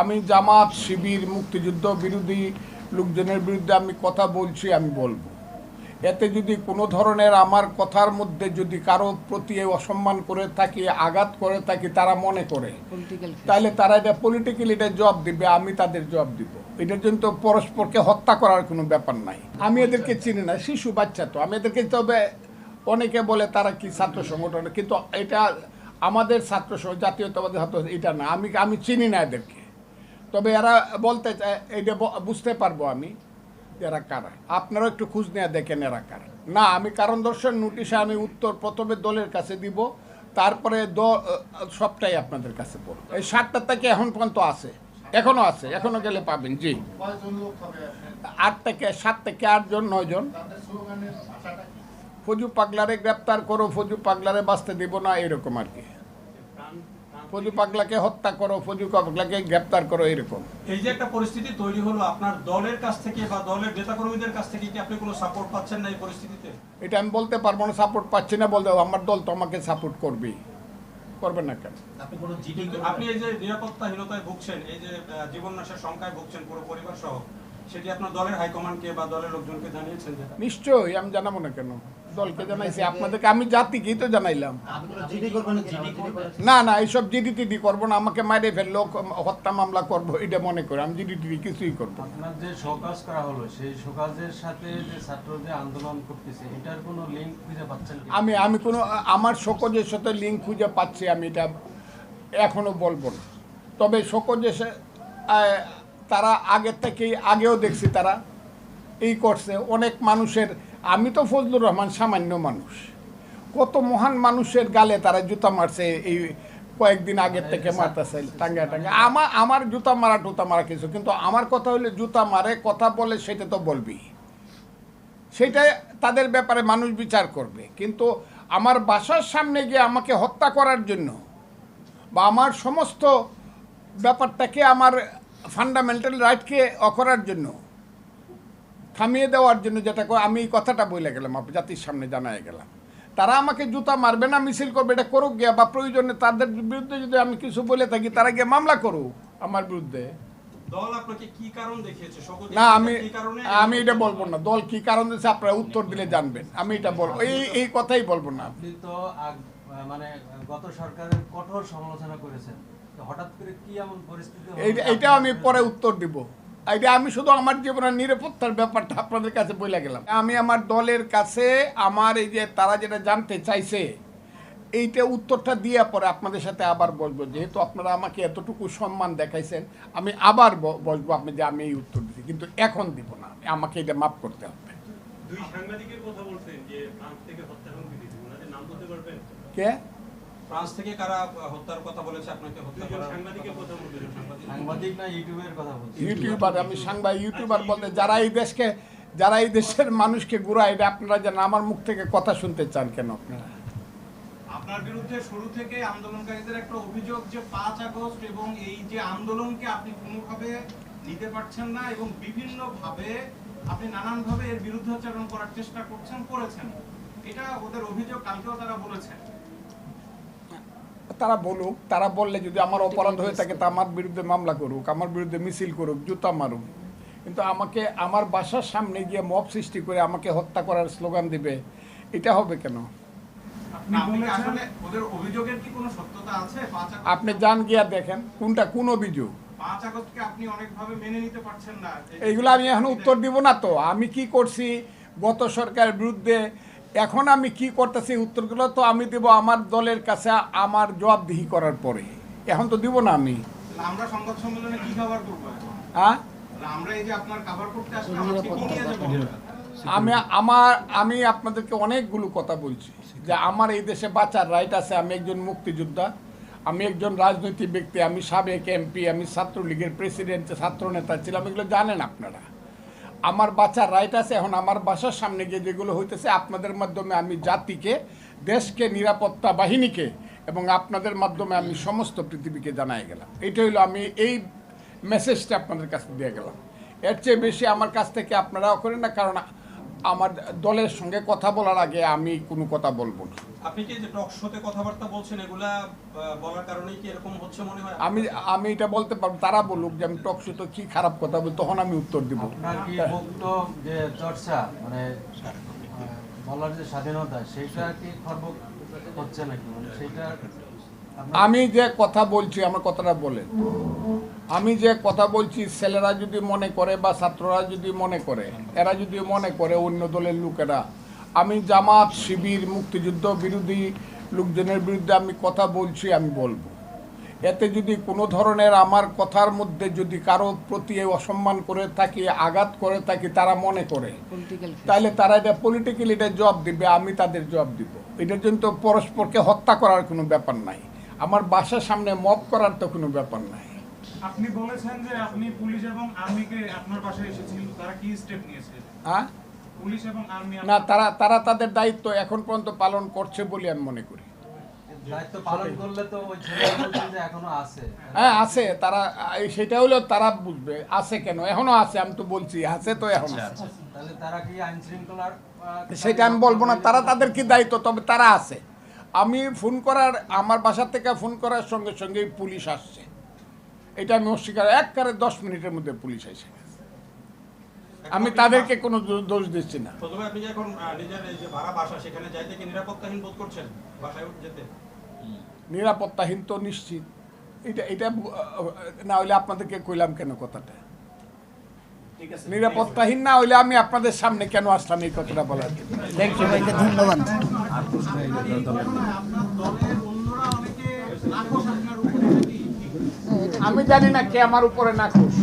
আমি জামাত শিবির মুক্তিযুদ্ধ বিরোধী লোকজনের বিরুদ্ধে আমি কথা বলছি আমি বলব। এতে যদি কোনো ধরনের আমার কথার মধ্যে যদি কারও প্রতি অসম্মান করে থাকি আঘাত করে থাকি তারা মনে করে তাহলে তারা এটা পলিটিক্যালি এটা জবাব দিবে আমি তাদের জবাব দিব। এটার জন্য তো পরস্পরকে হত্যা করার কোনো ব্যাপার নাই। আমি এদেরকে চিনি না শিশু বাচ্চা তো। আমি এদেরকে তবে অনেকে বলে তারা কি ছাত্র সংগঠন কিন্তু এটা আমাদের ছাত্র জাতীয়তাবাদী ছাত্র এটা না। আমি আমি চিনি না এদেরকে। তবে এরা বলতে চায় এটা বুঝতে পারব আমি এরা কারা। আপনারাও একটু খোঁজ নেওয়া দেখেন এরা কারা। না আমি কারণ দর্শন নোটিশে আমি উত্তর প্রথমে দলের কাছে দিব তারপরে দ- সবটাই আপনাদের কাছে পড়ব এই সাতটা থেকে এখন পর্যন্ত আছে। এখনও আছে এখনও গেলে পাবেন জি। আট থেকে সাত থেকে আটজন নয়জন ফজু পাগলারে গ্রেপ্তার করো ফজু পাগলারে বাঁচতে দিব না এরকম আর কি। ফজু পাগলাকে হত্যা করো ফজু পাগলাকে গ্রেপ্তার করো এরকম। এই যে একটা পরিস্থিতি তৈরি হলো আপনার দলের কাছ থেকে বা দলের নেতাকর্মীদের কাছ থেকে কি আপনি কোনো সাপোর্ট পাচ্ছেন না এই পরিস্থিতিতে? এটা আমি বলতে পারব না সাপোর্ট পাচ্ছি না বলতে আমার দল তো আমাকে সাপোর্ট করবেই করবে না কেন? আপনি কোনো জিডি কিন্তু আপনি এই যে নিরাপত্তাহীনতায় ভুগছেন এই যে জীবন নাশের সংখ্যায় ভুগছেন পুরো পরিবার সহ সেটি আপনার দলের হাইকমান্ডকে বা দলের লোকজনকে জানিয়েছেন নিশ্চয়ই আমি জানাব না কেন। দলকে জানাইছি। আপনাদেরকে আমি জাতিকেই তো জানাইলাম। না না এইসব জিডি টিডি করব না আমাকে মাইরে ফেলল হত্যা মামলা করব এটা মনে করে। আমি জিডি টিডি কিছুই করব আপনার যে শোকাজ করা হলো সেই শোকাজের সাথে যে ছাত্রদের আন্দোলন করতেছে এটার কোনো লিঙ্ক খুঁজে পাচ্ছেন আমি আমি কোনো আমার শোকজের সাথে লিঙ্ক খুঁজে পাচ্ছি আমি এটা এখনও বলব না। তবে শোকজের সা- তারা আগের থেকেই আগেও দেখছি তারা এই করছে। অনেক মানুষের আমি তো ফজলুর রহমান সামান্য মানুষ। কত মহান মানুষের গালে তারা জুতা মারছে এই কয়েকদিন আগের থেকে মারতেছে টাঙ্গা টাঙ্গা আমার আমার জুতা মারা টুতা মারা কিছু কিন্তু আমার কথা হলে জুতা মারে কথা বলে সেটা তো বলবি। সেটাই তাদের ব্যাপারে মানুষ বিচার করবে। কিন্তু আমার বাসার সামনে গিয়ে আমাকে হত্যা করার জন্য বা আমার সমস্ত ব্যাপারটাকে আমার ফান্ডামেন্টাল রাইটকে অকরার জন্য থামিয়ে দেওয়ার জন্য যেটা করে আমি এই কথাটা বলে গেলাম জাতির সামনে জানাই গেলাম। তারা আমাকে জুতা মারবে না মিছিল করবে এটা করুক গিয়া বা প্রয়োজনে তাদের বিরুদ্ধে যদি আমি কিছু বলে থাকি তারা গিয়ে মামলা করুক আমার বিরুদ্ধে। দল আপনাকে কি কারণ দেখিয়েছে? সকল না আমি আমি এটা বলব না। দল কি কারণ দিয়েছে আপনারা উত্তর দিলে জানবেন। আমি এটা বলব। এই এই কথাই বলব না। আপনি তো মানে গত সরকারের কঠোর সমালোচনা করেছেন। হঠাৎ করে কি এমন পরিস্থিতি হলো? এইটা আমি পরে উত্তর দিব। এটা আমি শুধু আমার জীবনের নিরাপত্তার ব্যাপারটা আপনাদের কাছে বলে গেলাম। আমি আমার দলের কাছে আমার এই যে তারা যেটা জানতে চাইছে এইটা উত্তরটা দিয়ে পরে আপনাদের সাথে আবার বলব যেহেতু আপনারা আমাকে এতটুকু সম্মান দেখাইছেন আমি আবার ব- বলব আপনি যে আমি এই উত্তর দিচ্ছি কিন্তু এখন দিব না আমাকে এটা মাফ করতে হবে। দুই সাংবাদিকের কথা বলছেন যে ফ্রান্স থেকে হত্যা হুমকি দিয়েছে ওনাদের নাম বলতে পারবেন? কে? ফ্রান্স থেকে কারা হত্যার কথা বলেছে আপনাকে হত্যা করার সাংবাদিক না ইউটিউবের কথা বলছি? ইউটিউবার আমি সাংবাদিক ইউটিউবার বলতে যারা এই দেশকে যারা এই দেশের মানুষকে ঘুরায় এটা আপনারা যেন আমার মুখ থেকে কথা শুনতে চান কেন আপনারা? আপনার বিরুদ্ধে শুরু থেকে আন্দোলনকারীদের একটা অভিযোগ যে পাঁচ আগস্ট এবং এই যে আন্দোলনকে আপনি কোনোভাবে নিতে পারছেন না এবং বিভিন্ন ভাবে আপনি নানান ভাবে এর বিরুদ্ধাচরণ করার চেষ্টা করছেন করেছেন। এটা ওদের অভিযোগ কালকেও তারা বলেছেন। তারা বলুক তারা বললে যদি আমার অপরাধ হয়ে থাকে তা আমার বিরুদ্ধে মামলা করুক আমার বিরুদ্ধে মিছিল করুক জুতা মারুক। কিন্তু আমাকে আমার বাসার সামনে গিয়ে মব সৃষ্টি করে আমাকে হত্যা করার স্লোগান দিবে এটা হবে কেন? আপনি কি আসলে ওদের অভিযোগের কি কোনো সত্যতা আছে? পাঁচ আগস্ট আপনি যান গিয়া দেখেন কোনটা কোন অভিযোগ। পাঁচ আগস্টকে আপনি অনেকভাবে মেনে নিতে পারছেন না। এইগুলো আমি এখন উত্তর দিব না তো। আমি কি করছি? গত সরকারের বিরুদ্ধে এখন আমি কি করতেছি? উত্তরগুলো তো আমি দেব আমার দলের কাছে আমার জবাবদিহি করার পরে। এখন তো দিব না আমি। আমরা সংবাদ সম্মেলনে কি কভার করব হ্যাঁ? আমরা এই যে আপনার কভার করতে আসলাম আজকে কি নিয়ে যাব? আমি আমার আমি আপনাদেরকে অনেকগুলো কথা বলছি। যে আমার এই দেশে বাঁচার রাইট আছে আমি একজন মুক্তিযোদ্ধা আমি একজন রাজনৈতিক ব্যক্তি আমি সাবেক এমপি আমি ছাত্রলীগের প্রেসিডেন্ট ছাত্র নেতা ছিলাম এগুলো জানেন আপনারা। আমার বাচ্চার রাইট আছে, এখন আমার বাসার সামনে গিয়ে যেগুলো হইতেছে, আপনাদের মাধ্যমে আমি জাতিকে, দেশকে, নিরাপত্তা বাহিনীকে এবং আপনাদের মাধ্যমে আমি সমস্ত পৃথিবীকে জানাই গেলাম। এটা হইল আমি এই মেসেজটা আপনাদের কাছে দিয়ে গেলাম। এর চেয়ে বেশি আমার কাছ থেকে আপনারাও করেন না, কারণ আমার দলের সঙ্গে কথা বলার আগে আমি কোনো কথা বলব না। আপনি কি যে টক শোতে কথাবার্তা বলছেন এগুলা বলার কারণেই কি এরকম হচ্ছে মনে হয়? আমি আমি এটা বলতে পারব তারা বলুক যে আমি টকশো তো কি খারাপ কথা বলি তখন আমি উত্তর দিব। আপনার কি মুক্ত যে চর্চা মানে বলার যে স্বাধীনতা সেটা কি খর্ব হচ্ছে নাকি? মানে সেটা আমি যে কথা বলছি আমার কথাটা বলেন। আমি যে কথা বলছি ছেলেরা যদি মনে করে বা ছাত্ররা যদি মনে করে এরা যদি মনে করে অন্য দলের লোকেরা আমি জামাত শিবির মুক্তিযুদ্ধ বিরোধী লোকজনের বিরুদ্ধে আমি কথা বলছি আমি বলব। এতে যদি কোনো ধরনের আমার কথার মধ্যে যদি কারও প্রতি অসম্মান করে থাকি আঘাত করে থাকি তারা মনে করে তাহলে তারা এটা পলিটিক্যালি এটা জবাব দিবে আমি তাদের জবাব দিব। এটার জন্য তো পরস্পরকে হত্যা করার কোনো ব্যাপার নাই। আমার বাসার সামনে মব করার তো কোনো ব্যাপার নাই। আপনি বলেছেন যে আপনি পুলিশ এবং আর্মিকে আপনার বাসায় এসেছিল তারা কি স্টেপ নিয়েছে? হ্যাঁ পুলিশ এবং আর্মি না তারা তারা তাদের দায়িত্ব এখন পর্যন্ত পালন করছে বলে আমি মনে করি। দায়িত্ব পালন করলে তো ওই যে এখনও আছে। হ্যাঁ আছে তারা এই সেটা হলো তারা বুঝবে আছে কেন? এখনও আছে আমি তো বলছি আছে তো এখনও। আছে তাহলে তারা কি আইন শৃঙ্খলার সেটা আমি বলব না তারা তাদের কি দায়িত্ব তবে তারা আছে। আমি ফোন করার আমার বাসা থেকে ফোন করার সঙ্গে সঙ্গেই পুলিশ আসছে। এটা আমি অস্বীকার একবারে দশ মিনিটের মধ্যে পুলিশ গেছে। আমি তাদেরকে কোনো দোষ দিচ্ছি না। প্রথমে আপনি এখন নিজের যে ভাড়া বাসা সেখানে যাইতে কি নিরাপত্তাহীন বোধ করছেন বাসায় যেতে? নিরাপত্তাহীন তো নিশ্চিত। এটা এটা না হলে আপনাদেরকে কইলাম কেন কথাটা? নিরাপত্তাহীন না হইলে আমি আপনাদের সামনে কেন আসলাম এই কথাটা বলার? ধন্যবাদ। আমি জানি না কে আমার উপরে না খুশ